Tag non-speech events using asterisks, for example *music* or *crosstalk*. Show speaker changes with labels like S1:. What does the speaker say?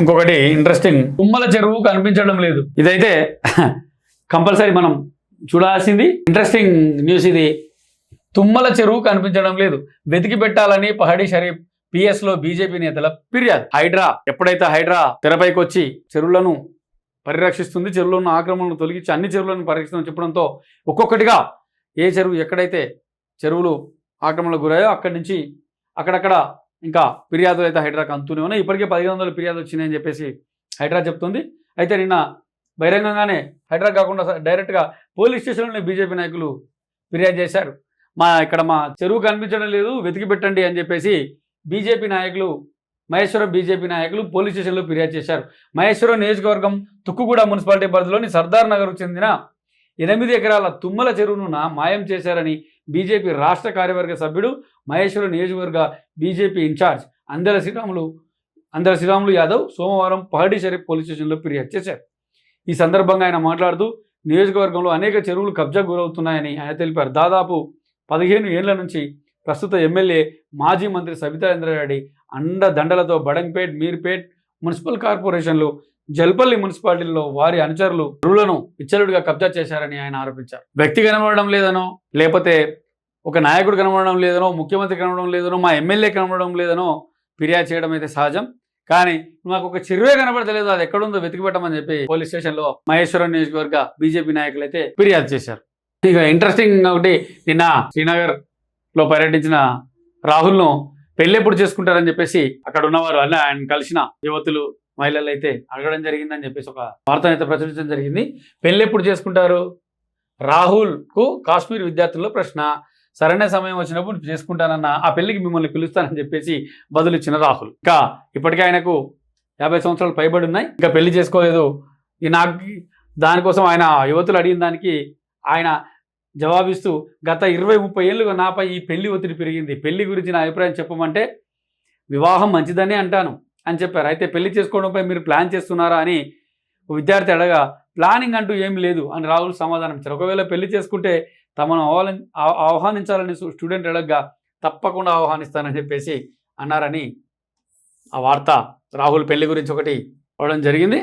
S1: ఇంకొకటి ఇంట్రెస్టింగ్ తుమ్మల చెరువు కనిపించడం లేదు. ఇదైతే *laughs* కంపల్సరీ మనం చూడాల్సింది. ఇంట్రెస్టింగ్ న్యూస్ ఇది. తుమ్మల చెరువు కనిపించడం లేదు. వెతికి పెట్టాలని పహడి షరీఫ్ PS లో బీజేపీ నేతల ఫిర్యాదు. హైడ్రా ఎప్పుడైతే హైడ్రా తెరపైకి వచ్చి చెరువులను పరిరక్షిస్తుంది చెరువులో ఉన్న ఆక్రమణను తొలగించి అన్ని చెరువులను పరిరక్షిస్తుందని చెప్పడంతో ఒక్కొక్కటిగా ఏ చెరువు ఎక్కడైతే చెరువులు ఆక్రమణకు గురయ్యో అక్కడి నుంచి అక్కడక్కడ ఇంకా ఫిర్యాదులు అయితే హైడ్రాకు అంతూనే ఉన్నాయి. ఇప్పటికే పదిహేను వందల ఫిర్యాదు వచ్చినాయని చెప్పేసి హైడ్రా చెప్తుంది. అయితే నిన్న బహిరంగంగానే హైడ్రా కాకుండా డైరెక్ట్గా పోలీస్ స్టేషన్లోనే బీజేపీ నాయకులు ఫిర్యాదు చేశారు. మా ఇక్కడ మా చెరువు కనిపించడం లేదు వెతికి పెట్టండి అని చెప్పేసి బీజేపీ నాయకులు మహేశ్వరం బీజేపీ నాయకులు పోలీస్ స్టేషన్లో ఫిర్యాదు చేశారు. మహేశ్వరం నియోజకవర్గం తుక్కుగూడ మున్సిపాలిటీ పరిధిలోని సర్దార్ నగర్కు చెందిన ఎనిమిది ఎకరాల తుమ్మల చెరువును నా మాయం చేశారని బీజేపీ రాష్ట్ర కార్యవర్గ సభ్యుడు మహేశ్వరం నియోజకవర్గ బీజేపీ ఇన్ఛార్జ్ అందర శ్రీరాములు అందర శ్రీరాములు యాదవ్ సోమవారం పహడి షరీఫ్ పోలీస్ స్టేషన్లో ఫిర్యాదు చేశారు. ఈ సందర్భంగా ఆయన మాట్లాడుతూ నియోజకవర్గంలో అనేక చెరువులు కబ్జా గురవుతున్నాయని ఆయన తెలిపారు. దాదాపు పదిహేను ఏళ్ళ నుంచి ప్రస్తుత ఎమ్మెల్యే మాజీ మంత్రి సబితాంద్రారెడ్డి అండ దండలతో బడంగ్పేట్ మీర్పేట్ మున్సిపల్ కార్పొరేషన్లు జల్పల్లి మున్సిపాలిటీలో వారి అనుచరులు చెరువులను విచ్చలుడిగా కబ్జా చేశారని ఆయన ఆరోపించారు. వ్యక్తి కనబడడం లేదనో లేకపోతే ఒక నాయకుడు కనబడడం లేదనో ముఖ్యమంత్రి కనబడడం లేదనో మా ఎమ్మెల్యే కనబడడం లేదనో ఫిర్యాదు చేయడం అయితే సహజం. కానీ మాకు ఒక చిరువే కనబడతలేదు అది ఎక్కడుందో వెతికి పెట్టమని చెప్పి పోలీస్ స్టేషన్లో మహేశ్వరం నియోజకవర్గ బీజేపీ నాయకులు అయితే ఫిర్యాదు చేశారు. ఇక ఇంట్రెస్టింగ్ ఒకటి నిన్న శ్రీనగర్లో పర్యటించిన రాహుల్ను పెళ్ళి ఎప్పుడు చేసుకుంటారని చెప్పేసి అక్కడ ఉన్నవారు అన్న ఆయన కలిసిన యువతులు మహిళలు అయితే అడగడం జరిగిందని చెప్పేసి ఒక వార్తను అయితే ప్రచురించడం జరిగింది. పెళ్ళి ఎప్పుడు చేసుకుంటారు? రాహుల్కు కాశ్మీర్ విద్యార్థుల్లో ప్రశ్న. సరైన సమయం వచ్చినప్పుడు చేసుకుంటానన్న ఆ పెళ్ళికి మిమ్మల్ని పిలుస్తానని చెప్పేసి బదులు ఇచ్చిన రాహుల్. ఇంకా ఇప్పటికే ఆయనకు యాభై సంవత్సరాలు పైబడి ఉన్నాయి. ఇంకా పెళ్ళి చేసుకోలేదు. ఈ నాకు దానికోసం ఆయన యువతులు అడిగిన దానికి ఆయన జవాబిస్తూ గత ఇరవై ముప్పై ఏళ్ళుగా నాపై ఈ పెళ్ళి ఒత్తిడి పెరిగింది. పెళ్ళి గురించి నా అభిప్రాయం చెప్పమంటే వివాహం మంచిదని అంటాను. అని చెప్పారు. అయితే పెళ్ళి చేసుకోవడంపై మీరు ప్లాన్ చేస్తున్నారా అని విద్యార్థి అడగా ప్లానింగ్ అంటూ ఏం లేదు అని రాహుల్ సమాధానం ఇచ్చారు. ఒకవేళ పెళ్ళి చేసుకుంటే తమను ఆహ్వానించాలని స్టూడెంట్ అడగగా తప్పకుండా ఆహ్వానిస్తానని చెప్పేసి అన్నారని ఆ వార్త రాహుల్ పెళ్ళి గురించి ఒకటి అవడం జరిగింది.